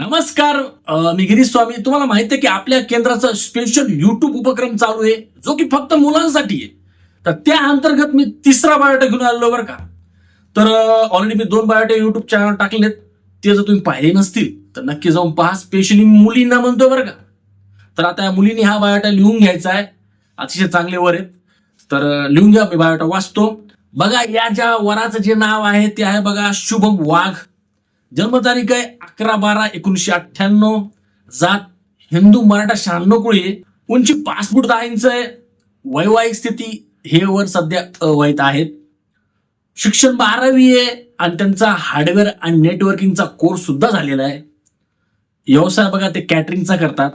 नमस्कार मी गिरीश स्वामी. तुम्हाला माहिती आहे की आपल्या केंद्राचा स्पेशल युट्यूब उपक्रम चालू आहे जो की फक्त मुलांसाठी आहे. तर त्या अंतर्गत मी तिसरा बायोटा घेऊन आलेलो बरं का. तर ऑलरेडी मी दोन बायोटा युट्यूब चॅनल टाकलेत ते जर तुम्ही पाहिले नसतील तर नक्की जाऊन पहा. स्पेशली मुलींना म्हणतोय बरं का. तर आता या मुलींनी हा बायोटा लिहून घ्यायचा आहे. अतिशय चांगले वर आहेत. तर लिहून घ्या मी बायोटा वाचतो. बघा या ज्या वराचं जे नाव आहे ते आहे बघा शुभम वाघ. जन्मतारीख आहे अकरा बारा एकोणीसशे अठ्ठ्याण्णव. जात हिंदू मराठा शहाण्णव कुळी. उंची पाच फूट दहा इंच आहे. वैवाहिक स्थिती हे वर सध्या अवैध आहेत. शिक्षण बारावी आहे आणि त्यांचा हार्डवेअर आणि नेटवर्किंगचा कोर्स सुद्धा झालेला आहे. व्यवसाय बघा ते कॅटरिंगचा करतात.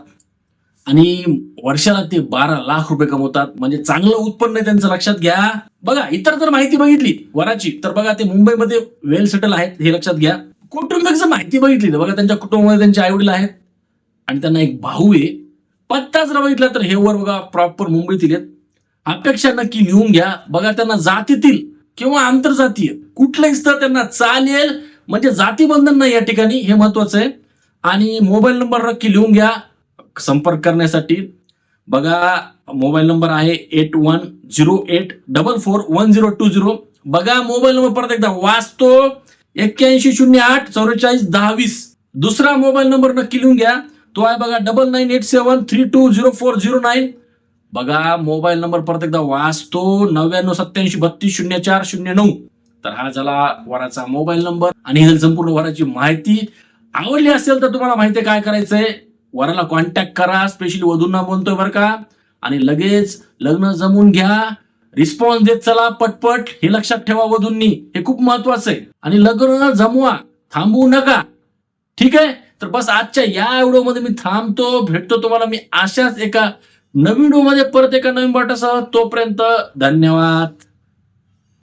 आणि वर्षाला ते बारा लाख रुपये कमवतात. म्हणजे चांगलं उत्पन्न आहे त्यांचं लक्षात घ्या. बघा इतर जर माहिती बघितली वराची तर बघा ते मुंबईमध्ये वेल सेटल आहेत हे लक्षात घ्या. कुटुंबाचं माहिती बघितली तर बघा त्यांच्या कुटुंबामध्ये त्यांचे आई वडील आहेत आणि त्यांना एक भाऊ आहे. पत्ता जर बघितला तर हे वर बघा प्रॉपर मुंबईतील आहेत. अपेक्षा नक्की लिहून घ्या. बघा त्यांना जातीतील किंवा आंतरजातीय कुठलंही स्थळ त्यांना चालेल. म्हणजे जातीबंधन नाही या ठिकाणी हे महत्वाचं आहे. आणि मोबाईल नंबर नक्की लिहून घ्या. संपर्क करण्यासाठी. बघा मोबाईल नंबर आहे eight one zero eight double four one zero two zero. बघा मोबाईल नंबर परत एकदा वाचतो. एक्क्याऐंशी शून्य आठ चौवेचाळीस दहा वीस दुसरा मोबाईल नंबर नक्की लिहून घ्या. तो आहे बघा double nine eight seven three two zero four zero nine बघा मोबाईल नंबर परत एकदा वाचतो. नव्याण्णव सत्याऐंशी बत्तीस शून्य चार शून्य नऊ. तर हा झाला वराचा मोबाईल नंबर आणि ही संपूर्ण वराची माहिती. आवडली असेल तर तुम्हाला माहिती काय करायचंय? वराला कॉन्टॅक्ट करा. स्पेशली वधूंना बोलतोय बरं का. आणि लगेच लग्न जमून घ्या. रिस्पॉन्स देत चला पटपट. हे लक्षात ठेवा वधूंनी. हे खूप महत्वाचं आहे. आणि लग्न जमवा थांबवू नका. ठीक आहे? तर बस आजच्या या व्हिडिओमध्ये मी थांबतो भेटतो तुम्हाला. मी अशाच एका नवीन व्हिडिओमध्ये परत एका नवीन वाटासह तोपर्यंत धन्यवाद.